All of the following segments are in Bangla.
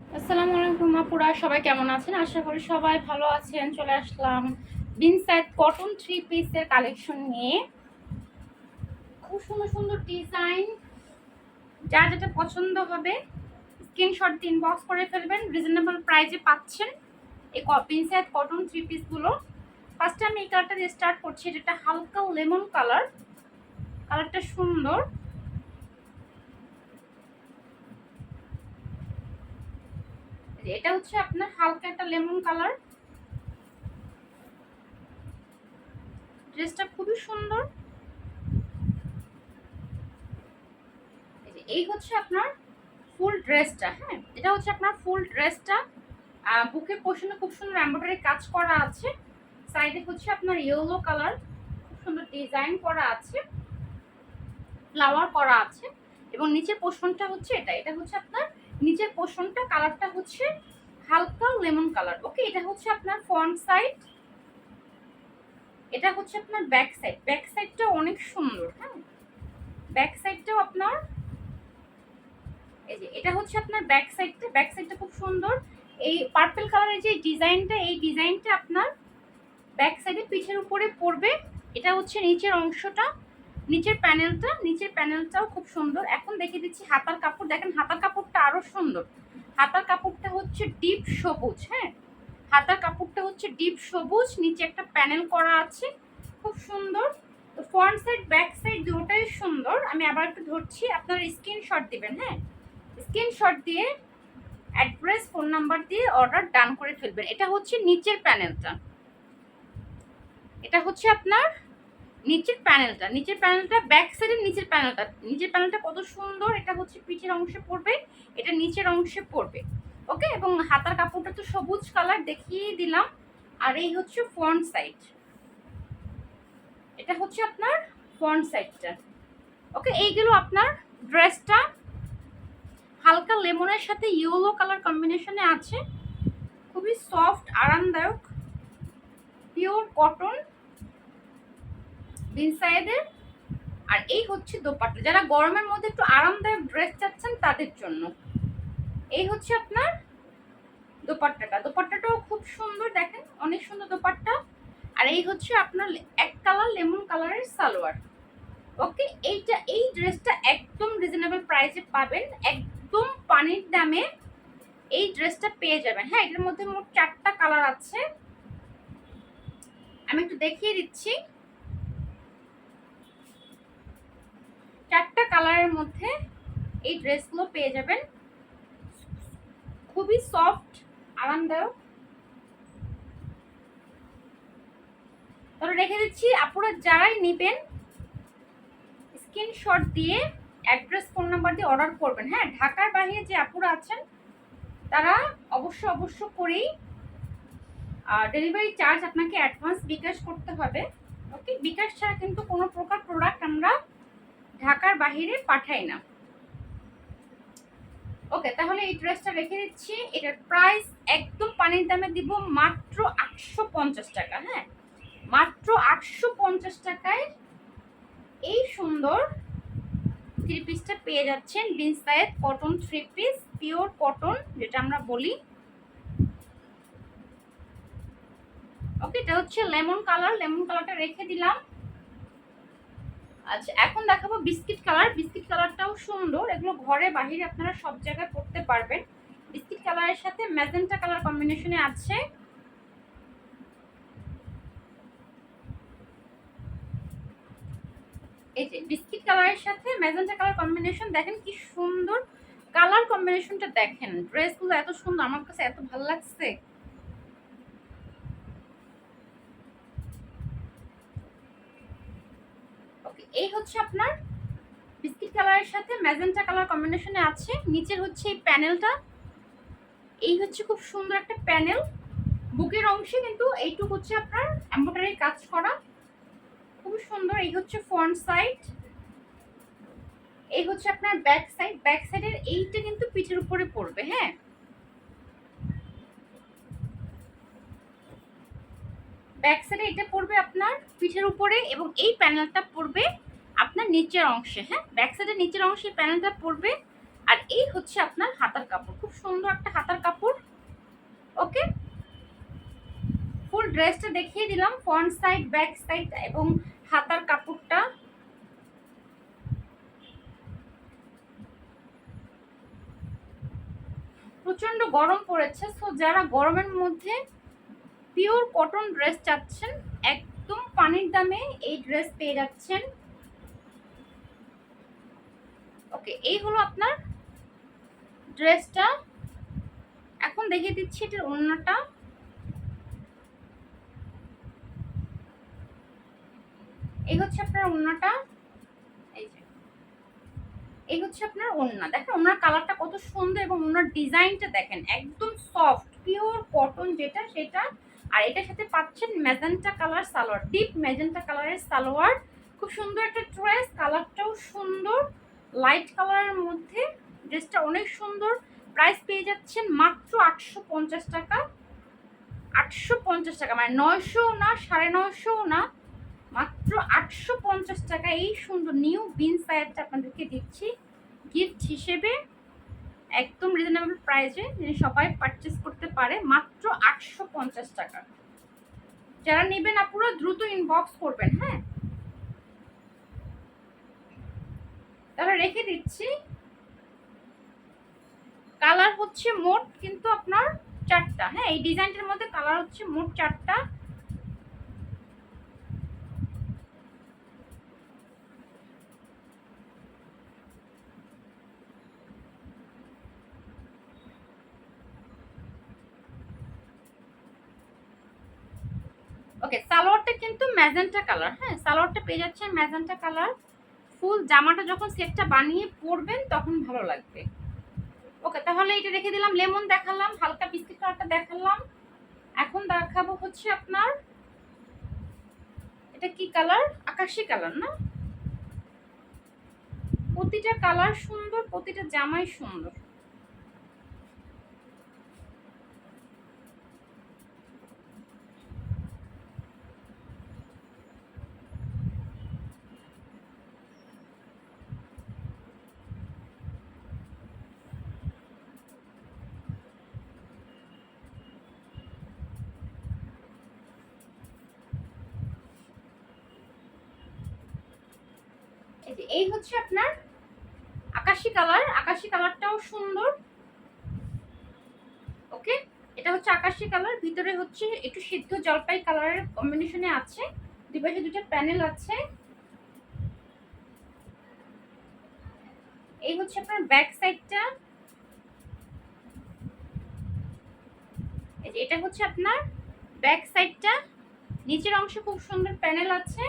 আসসালামু আলাইকুম আপুরা, সবাই কেমন আছেন? আশা করি সবাই ভালো আছেন। চলে আসলাম বিনসাইড কটন থ্রি পিসের কালেকশন নিয়ে। খুব সুন্দর সুন্দর ডিজাইন। যার যেটা পছন্দ হবে, স্ক্রিনশট দিন বক্স করে ফেলবেন। রিজনেবল প্রাইজে পাচ্ছেন এই বিনসাইড কটন থ্রি পিসগুলো। ফার্স্টে আমি এই কালারটা দিয়ে স্টার্ট করছি এটা হালকা লেমন কালার। কালারটা সুন্দর। এটা হচ্ছে আপনার হালকা একটা লেমন কালার। ড্রেসটা খুবই সুন্দর। এই হচ্ছে আপনার ফুল ড্রেসটা হ্যাঁ? এটা হচ্ছে আপনার ফুল ড্রেসটা। বুকের পোর্শনে খুব সুন্দর এমব্রয়ডারি কাজ করা আছে। সাইডে হচ্ছে আপনার ইয়েলো কালার, খুব সুন্দর ডিজাইন করা আছে। ফ্লাওয়ার করা আছে। এবং নিচের পোর্শনটা হচ্ছে এটা। এটা হচ্ছে আপনার নিচের পোর্শনটা কালারটা হচ্ছে হালকা লেমন কালার ওকে এটা হচ্ছে আপনার ফ্রন্ট সাইড এটা হচ্ছে আপনার ব্যাক সাইড ব্যাক সাইডটা অনেক সুন্দর হ্যাঁ? ব্যাক সাইডটাও আপনার, এই যে, এটা হচ্ছে আপনার ব্যাক সাইডটা ব্যাক সাইডটা খুব সুন্দর। এই পার্পল কালারের যে ডিজাইনটা এই ডিজাইনটা আপনার ব্যাক সাইডে পিঠের উপরে পড়বে। এটা হচ্ছে নিচের অংশটা। নিচের প্যানেলটা, নিচের প্যানেলটাও খুব সুন্দর। এখন দেখে দিচ্ছি হাতার কাপড়। দেখেন, হাতার কাপড়টা আরও সুন্দর। হাতার কাপড়টা হচ্ছে ডিপ সবুজ হ্যাঁ? হাতার কাপড়টা হচ্ছে ডিপ সবুজ, নিচে একটা প্যানেল করা আছে, খুব সুন্দর। তো ফ্রন্ট সাইড ব্যাক সাইড দুটোই সুন্দর। আমি আবার একটু ধরছি, আপনারা স্ক্রিনশট দিবেন হ্যাঁ? স্ক্রিনশট দিয়ে অ্যাড্রেস ফোন নাম্বার দিয়ে অর্ডার ডান করে ফেলবেন। এটা হচ্ছে নিচের প্যানেলটা। এটা হচ্ছে আপনার নিচের প্যানেলটা নিচের প্যানেলটা ব্যাক সাইডের নিচের প্যানেলটা নিচের প্যানেলটা কত সুন্দর, এটা হচ্ছে পিঠের অংশে পড়বে, এটা নিচের অংশে পড়বে ওকে এবং হাতার কাপড়টা তো সবুজ কালার দেখিয়ে দিলাম, আর এই হচ্ছে ফ্রন্ট সাইড এটা হচ্ছে আপনার ফ্রন্ট সাইডটা ওকে এইগুলো আপনার ড্রেসটা হালকা লেমনের সাথে ইয়েলো কালার কম্বিনেশনে আছে, খুবই সফট আরামদায়ক পিওর কটন বিনসাইডের আর এই হচ্ছে দোপাট্টা। যারা গরমের মধ্যে একটু আরামদায়ক ড্রেস চাচ্ছেন, তাদের জন্য। এই হচ্ছে আপনার দোপাট্টাটা। দোপাট্টাটাও খুব সুন্দর দেখেন, অনেক সুন্দর দোপাট্টা। আর এই হচ্ছে আপনার এক কালার লেমন কালারের সালোয়ার। ওকে, এইটা, এই ড্রেসটা একদম রিজনেবল প্রাইসে পাবেন। একদম পানির দামে এই ড্রেসটা পেয়ে যাবেন। হ্যাঁ এটার মধ্যে মোট চারটা কালার আছে। আমি একটু দেখিয়ে দিচ্ছি। চারটা কালারের মধ্যে এই ড্রেসগুলো পেয়ে যাবেন। খুবই সফট আরামদায়ক। তাহলে রেখে দিচ্ছি, আপনারা যারাই নেবেন স্ক্রিনশট দিয়ে অ্যাড্রেস ফোন নাম্বার দিয়ে অর্ডার করবেন। হ্যাঁ ঢাকার বাইরে যে আপুরা আছেন, তারা অবশ্য অবশ্য করেই ডেলিভারি চার্জ আপনাকে অ্যাডভান্স বিকাশ করতে হবে। ওকে বিকাশ ছাড়া কিন্তু কোনো প্রকার প্রোডাক্ট আমরা ঢাকার বাহিরে পাঠাই না। ওকে, তাহলে এই ড্রেসটা রেখে দিচ্ছি। এটার প্রাইস একদম পানির দামে দিব মাত্র আটশো পঞ্চাশ টাকা হ্যাঁ? মাত্র আটশো পঞ্চাশ টাকায় এই সুন্দর থ্রি পিসটা পেয়ে যাচ্ছেন beans Bin Saeed cotton three piece pure cotton যেটা আমরা বলি। ওকে, এটা হচ্ছে লেমন কালার। লেমন কালারটা রেখে দিলাম। আচ্ছা এখন দেখাবো বিস্কিট কালার। বিস্কিট কালারটাও সুন্দর। এগুলো ঘরে, বাহিরে আপনারা সব জায়গায় পড়তে পারবেন। বিস্কিট কালারের সাথে ম্যাজেন্টা কালার কম্বিনেশনে আছে। এই যে বিস্কিট কালারের সাথে ম্যাজেন্টা কালার কম্বিনেশন, দেখেন কি সুন্দর। কালার কম্বিনেশনটা দেখেন। ড্রেসগুলো এত সুন্দর, আমার কাছে এত ভালো লাগছে ওকে এই হচ্ছে আপনার বিস্কিট কালারের সাথে ম্যাজেন্টা কালার কম্বিনেশনে আছে। নিচের হচ্ছে এই প্যানেলটা এই হচ্ছে খুব সুন্দর একটা প্যানেল বুকের অংশে কিন্তু এইটুকু হচ্ছে আপনার এম্ব্রয়ডারি কাজ করা। খুব সুন্দর, এই হচ্ছে ফ্রন্ট সাইড এই হচ্ছে আপনার ব্যাক সাইড ব্যাক সাইডের এইটা কিন্তু পিঠের উপরে পড়বে হ্যাঁ? ব্যাক সাইডে এটা পড়বে আপনার পিঠের উপরে এবং এই প্যানেলটা পড়বে আপনার নিচের অংশে হ্যাঁ? ব্যাক সাইডের নিচের অংশে প্যানেলটা পড়বে। আর এই হচ্ছে আপনার হাতার কাপড়। খুব সুন্দর একটা হাতার কাপড়। ওকে ফুল ড্রেসটা দেখিয়ে দিলাম ফ্রন্ট সাইড ব্যাক সাইড এবং হাতার কাপড়টা। প্রচণ্ড গরম পড়েছে সো যারা গরমের মধ্যে পিওর কটন ড্রেস চাচ্ছেন, একদম পানির দামে এই ড্রেস পেয়ে যাচ্ছেন। ওকে, এই হলো আপনার ড্রেসটা এখন দেখিয়ে দিচ্ছি এটার ওড়নাটা। এই হচ্ছে আপনার ওড়নাটা। এই হচ্ছে আপনার ওড়না। দেখেন ওনার কালারটা কত সুন্দর এবং ওনার ডিজাইনটা দেখেন, একদম সফট পিওর কটন যেটা সেটা। আর এটার সাথে পাচ্ছেন magenta colour salwar deep magenta কালারের সালোয়ার। খুব সুন্দর একটা ড্রেস কালারটাও সুন্দর। লাইট কালারের মধ্যে ড্রেসটা অনেক সুন্দর। প্রাইস পেয়ে যাচ্ছেন মাত্র আটশো পঞ্চাশ টাকা। আটশো পঞ্চাশ টাকা মানে নয়শো না, সাড়ে নয়শো না, মাত্র আটশো পঞ্চাশ টাকা। এই সুন্দর নিউ বিন সায়ারটা আপনাদেরকে দিচ্ছি। গিফট হিসেবে একদম রিজনেবল প্রাইসে যিনি সবাই পারচেস করতে পারে, মাত্র আটশো পঞ্চাশ টাকা। যারা নেবেন আপুরা দ্রুত ইনবক্স করবেন হ্যাঁ? তাহলে রেখে দিচ্ছি। কালার হচ্ছে মোট কিন্তু আপনার চারটা। হ্যাঁ এই ডিজাইনটার মধ্যে কালার হচ্ছে মোট চারটা। ওকে সালোয়ারটা কিন্তু ম্যাজেন্টা কালার হ্যাঁ সালোয়ারটা পেয়ে যাচ্ছেন ম্যাজেন্টা কালার ফুল, জামাটা যখন সেটটা বানিয়ে পরবেন তখন ভালো লাগবে। ওকে, তাহলে এটা রেখে দিলাম, লেমন দেখালাম, হালকা বিস্কিট কালারটা দেখালাম। এখন দেখাবো হচ্ছে আপনার, এটা কি কালার? আকাশি কালার, না? প্রতিটা কালার সুন্দর, প্রতিটা জামাই সুন্দর এই যে এই হচ্ছে আপনার আকাশি কালার। আকাশি কালারটাও সুন্দর। ওকে? এটা হচ্ছে আকাশি কালার। ভিতরে হচ্ছে একটু সিদ্ধ জলপাই কালারের কম্বিনেশনে আছে। দুই পাশে দুটো প্যানেল আছে। এই হচ্ছে আপনার ব্যাক সাইডটা এটা হচ্ছে আপনার ব্যাক সাইডটা নিচের অংশে খুব সুন্দর প্যানেল আছে।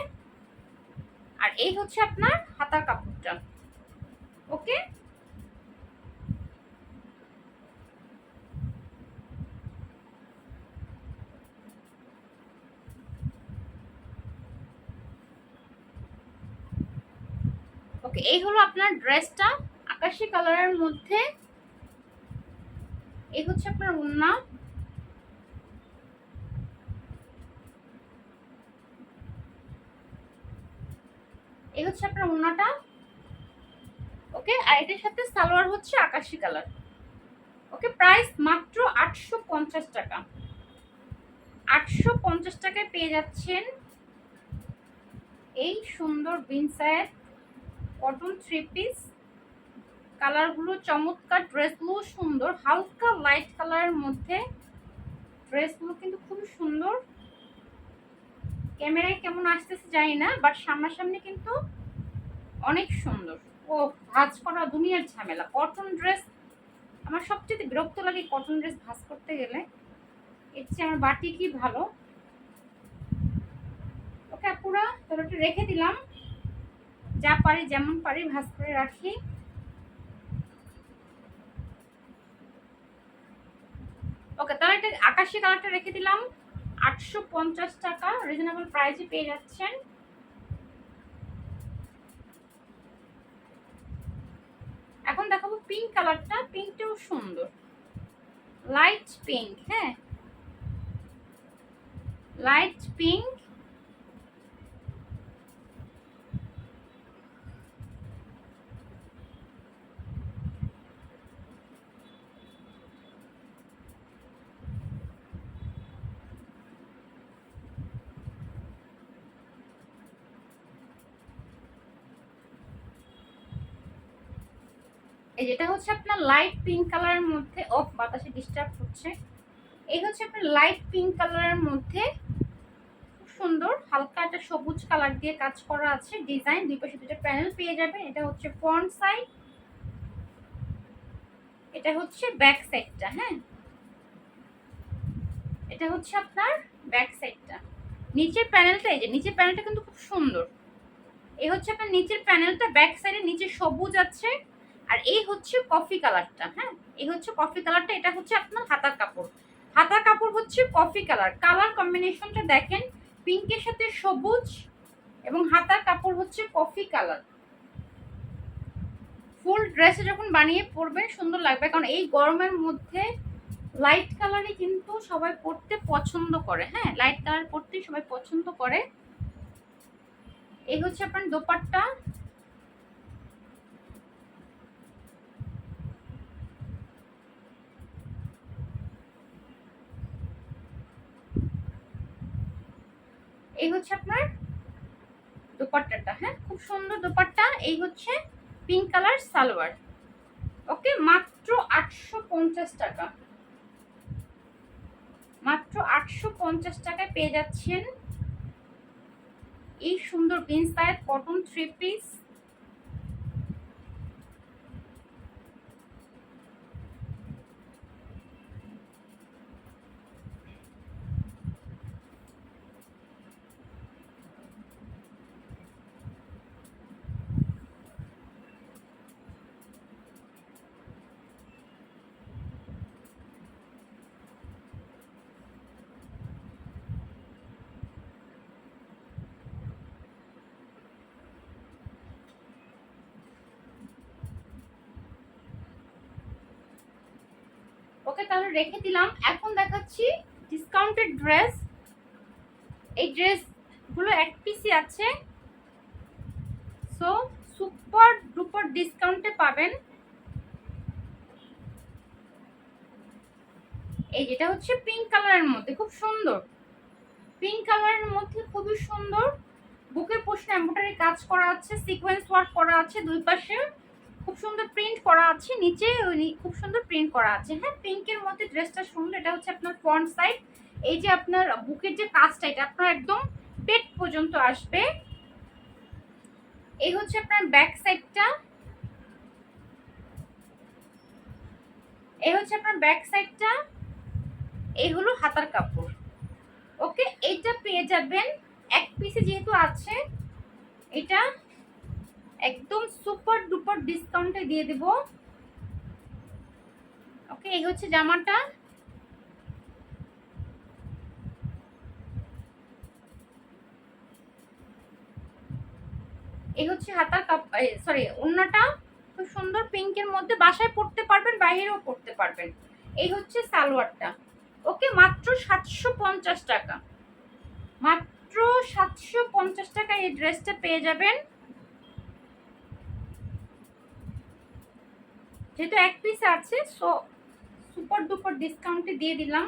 আর এই হচ্ছে আপনার হাতার কাপড়টা। ওকে? ওকে, এই হলো আপনার ড্রেসটা। আকাশি কালারের মধ্যে। এই হচ্ছে আপনার উন্না এই হচ্ছে আপনার উন্নাটা ওকে, আর এটার সাথে সালোয়ার হচ্ছে আকাশি কালার। ওকে, প্রাইস মাত্র আটশো পঞ্চাশ টাকা। আটশো পঞ্চাশ টাকায় পেয়ে যাচ্ছেন এই সুন্দর বিনসায়ের কটন থ্রি পিস কালারগুলো চমৎকার ড্রেসগুলো সুন্দর। হালকা লাইট কালারের মধ্যে। ড্রেসগুলো কিন্তু খুব সুন্দর। ক্যামেরায় কেমন আসতেছে জানি না বাট সামনাসামনি কিন্তু অনেক সুন্দর। ও ভাজ করা দুনিয়ার ঝামেলা। কটন ড্রেস আমার সবচেয়ে বিরক্ত লাগে কটন ড্রেস ভাজ করতে গেলে। এর চেয়ে আমার বাটি কি ভালো? ওকে, আপুরা, তাহলে একটু রেখে দিলাম। যা পারি, যেমন পারি ভাজ করে রাখি। ওকে, তাহলে এটা আকাশি কালারটা রেখে দিলাম। আটশো পঞ্চাশ টাকা। রিজনেবল প্রাইসে পেয়ে যাচ্ছেন। এখন দেখাবো পিঙ্ক কালারটা পিঙ্কটাও সুন্দর। লাইট পিঙ্ক হ্যাঁ? লাইট পিঙ্ক এই যেটা হচ্ছে আপনার লাইট পিঙ্ক কালারের মধ্যে অফ বাতাসে ডিস্টার্ব হচ্ছে। এই হচ্ছে আপনার লাইট পিঙ্ক কালারের মধ্যে। খুব সুন্দর, হালকা একটা সবুজ কালার দিয়ে কাজ করা আছে। ডিজাইন দুই পাশে দুটো প্যানেল পেয়ে যাবেন। এটা হচ্ছে ফ্রন্ট সাইড এটা হচ্ছে ব্যাক সাইডটা হ্যাঁ? এটা হচ্ছে আপনার ব্যাক সাইডটা নিচের প্যানেলটা এই যে নিচের প্যানেলটা কিন্তু খুব সুন্দর। এই হচ্ছে আপনার নিচের প্যানেলটা ব্যাক সাইডে নিচে সবুজ আছে। আর এই হচ্ছে কফি কালারটা হ্যাঁ? এই হচ্ছে কফি কালারটা এটা হচ্ছে আপনার হাতার কাপড়। হাতার কাপড় হচ্ছে কফি কালার কালার কম্বিনেশনটা দেখেন পিঙ্কের সাথে সবুজ এবং হাতার কাপড় হচ্ছে কফি কালার ফুল ড্রেসে যখন বানিয়ে পরবেন সুন্দর লাগবে। কারণ এই গরমের মধ্যে লাইট কালারই কিন্তু সবাই পরতে পছন্দ করে হ্যাঁ? লাইট কালার পরতেই সবাই পছন্দ করে। এই হচ্ছে আপনার দোপাট্টা। এই হচ্ছে আপনার দোপাট্টাটা হ্যাঁ? খুব সুন্দর দোপাট্টা। এই হচ্ছে পিঙ্ক কালার সালোয়ার। ওকে মাত্র আটশো পঞ্চাশ টাকা। মাত্র আটশো পঞ্চাশ টাকায় পেয়ে যাচ্ছেন এই সুন্দর inspire cotton three piece okay তাহলে রেখে দিলাম। এখন দেখাচ্ছি ডিসকাউন্টেড ড্রেস এই ড্রেসগুলো এক পিসই আছে। সো সুপার ডুপার ডিসকাউন্টে পাবেন। এই যেটা হচ্ছে পিঙ্ক কালারের মধ্যে, খুব সুন্দর। পিঙ্ক কালারের মধ্যে খুবই সুন্দর। বুকের পোষণ এম্ব্রয়ডারি কাজ করা আছে সিকোয়েন্স ওয়ার্ক করা আছে দুই পাশে। খুব সুন্দর প্রিন্ট করা আছে, নিচে খুব সুন্দর প্রিন্ট করা আছে। হ্যাঁ পিঙ্কের মধ্যে ড্রেসটা সুন্দর, এটা হচ্ছে আপনার ফ্রন্ট সাইড এই যে আপনার বুকের যে কাজটা, এটা আপনার একদম পেট পর্যন্ত আসবে। এই হচ্ছে আপনার ব্যাক সাইডটা এই হচ্ছে আপনার ব্যাক সাইডটা এই হলো হাতার কাপড়। ওকে এইটা পেয়ে যাবেন। এক পিসে যেহেতু আছে, এটা একদম সুপার ডুপার ডিসকাউন্টে দিয়ে দেব। ওকে, এই হচ্ছে জামাটা। এই হচ্ছে হাতার কাপ সরি অন্যটা খুব সুন্দর পিঙ্কের মধ্যে। বাসায় পড়তে পারবেন, বাইরেও পড়তে পারবেন। এই হচ্ছে সালোয়ারটা। ওকে, মাত্র সাতশো পঞ্চাশ টাকা। মাত্র সাতশো পঞ্চাশ টাকা এই ড্রেসটা পেয়ে যাবেন। যেহেতু এক পিস আছে সো সুপার ডুপার ডিসকাউন্টে দিয়ে দিলাম।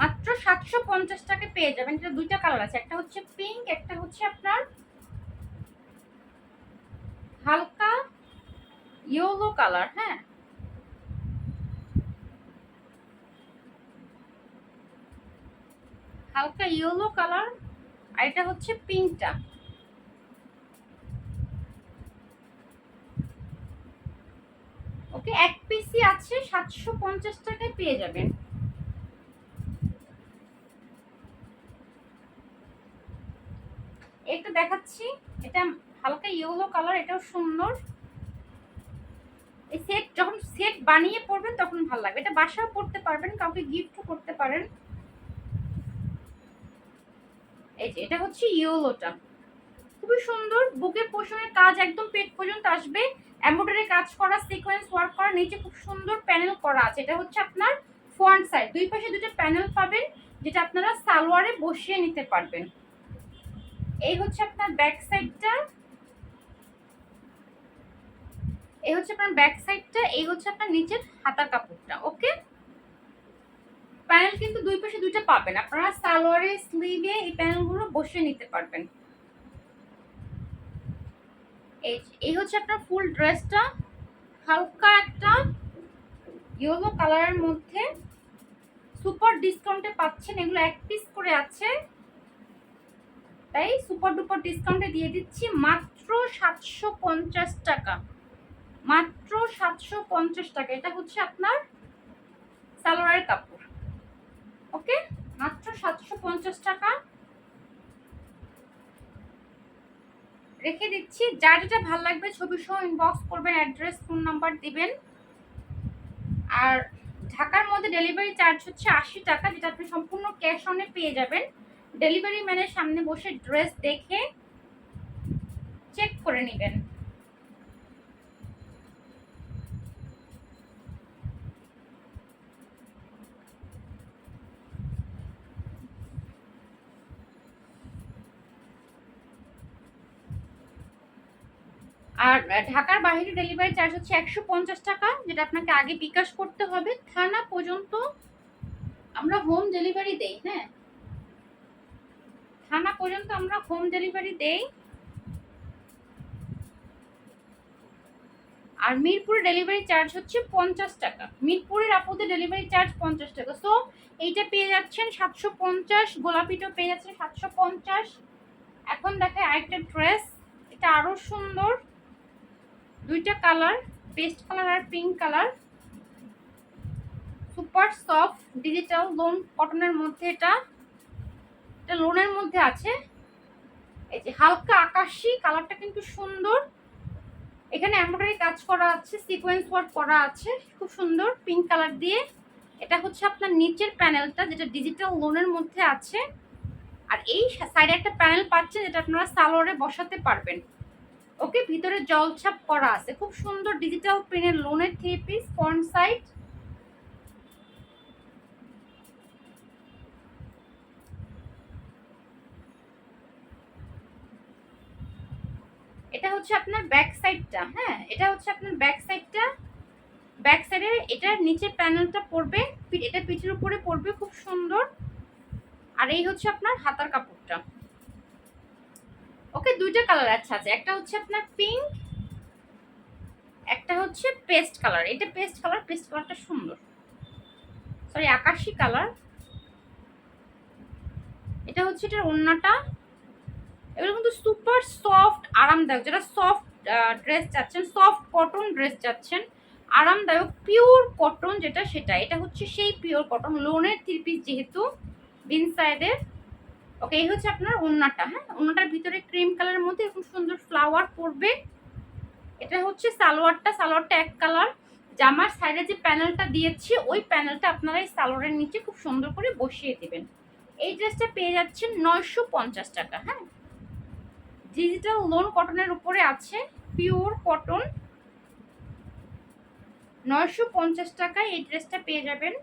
মাত্র সাতশো পঞ্চাশ টাকা পেয়ে যাবেন এটা দুইটা কালার আছে, একটা হচ্ছে পিঙ্ক একটা হচ্ছে আপনার হালকা ইয়েলো কালার হ্যাঁ। হালকা ইয়েলো কালার আর এটা হচ্ছে পিঙ্কটা ওকে এক পিসি আছে সাতশো পঞ্চাশ টাকায় পেয়ে যাবেন। এটা দেখাচ্ছি, এটা হালকা ইয়েলো কালার, এটাও সুন্দর। এই সেট যখন সেট বানিয়ে পড়বেন তখন ভালো লাগবে। এটা বাসাও পড়তে পারবেন, কাউকে গিফটও করতে পারেন। এই যে, এটা হচ্ছে ইয়েলোটা। খুবই সুন্দর। বুকের পোষণের কাজ একদম পেট পর্যন্ত আসবে। এমব্রয়ডারি কাজ করা সিকোয়েন্স ওয়ার্ক করা, নিচে খুব সুন্দর প্যানেল করা আছে। এটা হচ্ছে আপনার ফ্রন্ট সাইড দুই পাশে দুটো প্যানেল পাবেন, যেটা আপনারা সালোয়ারে বসিয়ে নিতে পারবেন। এই হচ্ছে আপনার ব্যাক সাইডটা এই হচ্ছে আপনার ব্যাক সাইডটা এই হচ্ছে আপনার নিচের হাতার কাপড়টা ওকে প্যানেল কিন্তু দুই পাশে দুইটা পাবেন। আপনারা সালোয়ারে স্লিভে এই প্যানেলগুলো বসিয়ে নিতে পারবেন। এই এই হচ্ছে আপনার ফুল ড্রেসটা। হালকা একটা ইয়েলো কালারের মধ্যে সুপার ডিসকাউন্টে পাচ্ছেন, এগুলো এক পিস করে আছে। তাই সুপার ডুপার ডিসকাউন্টে দিয়ে দিচ্ছি মাত্র সাতশো পঞ্চাশ টাকা। মাত্র সাতশো পঞ্চাশ টাকা, এটা হচ্ছে আপনার সালোয়ারের কাপড়। ওকে? মাত্র সাতশো পঞ্চাশ টাকা। রেখে দিচ্ছি। যা যেটা ভালো লাগবে ছবি সহ ইনবক্স করবেন অ্যাড্রেস ফোন নাম্বার দিবেন। আর ঢাকার মধ্যে ডেলিভারি চার্জ হচ্ছে আশি টাকা, যেটা আপনি সম্পূর্ণ ক্যাশ অনে পেয়ে যাবেন। ডেলিভারি ম্যানের সামনে বসে ড্রেস দেখে চেক করে নেবেন। আর ঢাকার বাইরে ডেলিভারি চার্জ হচ্ছে একশো পঞ্চাশ টাকা, যেটা আপনাকে আগে বিকাশ করতে হবে। থানা পর্যন্ত আমরা হোম ডেলিভারি দেই হ্যাঁ? থানা পর্যন্ত আমরা হোম ডেলিভারি দেই। আর মিরপুরে ডেলিভারি চার্জ হচ্ছে পঞ্চাশ টাকা। মিরপুরের আপুদের ডেলিভারি চার্জ পঞ্চাশ টাকা। সো এইটা পেয়ে যাচ্ছেন সাতশো পঞ্চাশ গোলাপিটাও পেয়ে যাচ্ছেন সাতশো পঞ্চাশ। এখন দেখে আরেকটা ড্রেস এটা আরও সুন্দর। দুইটা কালার, পেস্ট কালার আর pink colour. Super soft, digital lawn কটনের মধ্যে এটা। এটা লোনের মধ্যে আছে। এই যে হালকা আকাশি, কালারটা কিন্তু সুন্দর। এখানে এমব্রয়ডারি কাজ করা আছে, সিকোয়েন্স ওয়ার্ক করা আছে, খুব সুন্দর পিঙ্ক কালার দিয়ে। এটা হচ্ছে আপনার নিচের প্যানেলটা, যেটা ডিজিটাল লোনের মধ্যে আছে। আর এই সাইডে একটা প্যানেল পাচ্ছে যেটা আপনারা সালোয়ারে বসাতে পারবেন। ওকে ভিতরে জলছাপ করা আছে। খুব সুন্দর ডিজিটাল প্রিন্টের লোনের থ্রি পিস ফ্রন্ট সাইড এটা হচ্ছে আপনার ব্যাক সাইডটা হ্যাঁ? এটা হচ্ছে আপনার ব্যাক সাইডটা ব্যাক সাইডের এটার নিচে প্যানেলটা পড়বে এটা পিঠের উপরে পড়বে, খুব সুন্দর। আর এই হচ্ছে আপনার হাতার কাপড়টা ওকে, দুইটা কালার আচ্ছা আছে একটা হচ্ছে আপনার পিঙ্ক একটা হচ্ছে পেস্ট কালার এটা পেস্ট কালার পেস্ট কালারটা সুন্দর। সরি আকাশি কালার এটা হচ্ছে এটার ওন্নাটা এগুলো কিন্তু সুপার সফট আরামদায়ক। যেটা সফট ড্রেস চাচ্ছেন সফট কটন ড্রেস চাচ্ছেন, আরামদায়ক পিওর কটন যেটা, সেটা। এটা হচ্ছে সেই পিওর কটন লোনের থ্রি পিস যেহেতু বিন সাইডের ওকে এই হচ্ছে আপনার ওন্নাটা হ্যাঁ? ওন্নাটার ভিতরে ক্রিম কালারের মধ্যে খুব সুন্দর ফ্লাওয়ার পড়বে। এটা হচ্ছে সালোয়ারটা সালোয়ারটা এক কালার জামার সাইডে যে প্যানেলটা দিয়েছি, ওই প্যানেলটা আপনারা এই সালোয়ারের নিচে খুব সুন্দর করে বসিয়ে দেবেন। এই ড্রেসটা পেয়ে যাচ্ছেন নয়শো পঞ্চাশ টাকা হ্যাঁ? ডিজিটাল লোন কটনের উপরে আছে পিওর কটন নয়শো পঞ্চাশ টাকায় এই ড্রেসটা পেয়ে যাবেন।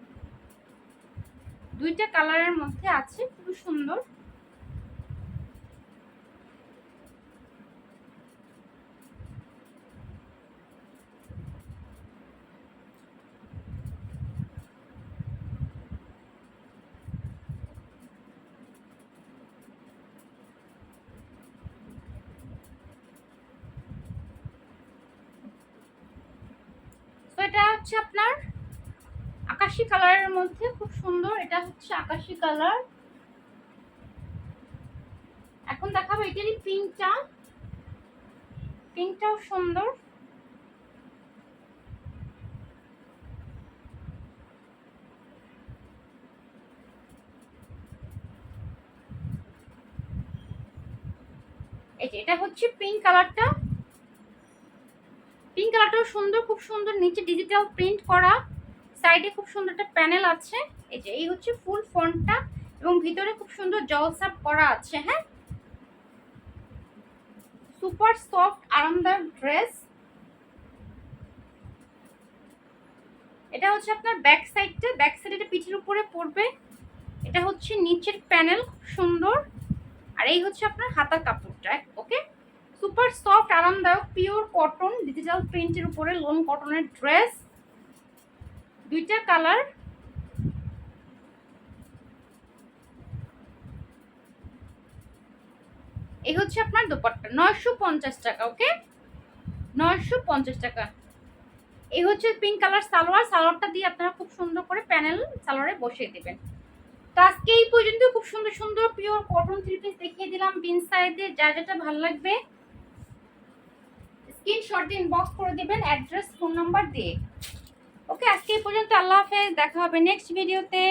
দুইটা কালারের মধ্যে আছে খুব সুন্দর তো এটা হচ্ছে আপনার আকাশি কালারের মধ্যে খুব সুন্দর। এটা হচ্ছে আকাশি কালার। এখন দেখাবো এটারই পিঙ্কটা। পিঙ্কটাও সুন্দর। এটা হচ্ছে পিঙ্ক কালারটা। পিঙ্ক কালারটাও সুন্দর, খুব সুন্দর। নিচে ডিজিটাল প্রিন্ট করা। সাইডে খুব সুন্দর একটা প্যানেল আছে। এই যে, এই হচ্ছে ফুল ফন্টটা এবং ভিতরে খুব সুন্দর জলসাপ করা আছে হ্যাঁ? সুপার সফট আরামদায়ক ড্রেস। এটা হচ্ছে আপনার ব্যাক সাইডটা। ব্যাক সাইড এটা পিঠের উপরে পড়বে। এটা হচ্ছে নিচের প্যানেল, খুব সুন্দর। আর এই হচ্ছে আপনার হাতার কাপড়টা, ওকে? সুপার সফট, আরামদায়ক, পিওর কটন, ডিজিটাল প্রিন্টের উপরে লোন কটনের ড্রেস। দুইটা কালার। এই হচ্ছে আপনার দোপাট্টা। নয়শো পঞ্চাশ টাকা, ওকে? নয়শো পঞ্চাশ টাকা। এই হচ্ছে পিঙ্ক কালার সালোয়ার। সালোয়ারটা দিয়ে আপনারা খুব সুন্দর করে প্যানেল সালোয়ারে বসিয়ে দেবেন। তো আজকে এই পর্যন্ত খুব সুন্দর সুন্দর পিওর কটন থ্রি পিস দেখিয়ে দিলাম। বিন সাইডে যা যেটা ভালো লাগবে স্ক্রিনশট দিয়ে ইনবক্স করে দেবেন। অ্যাড্রেস ফোন নাম্বার দিয়ে। ওকে আজকে এই পর্যন্ত আল্লাহ হাফেজ দেখা হবে নেক্সট ভিডিওতে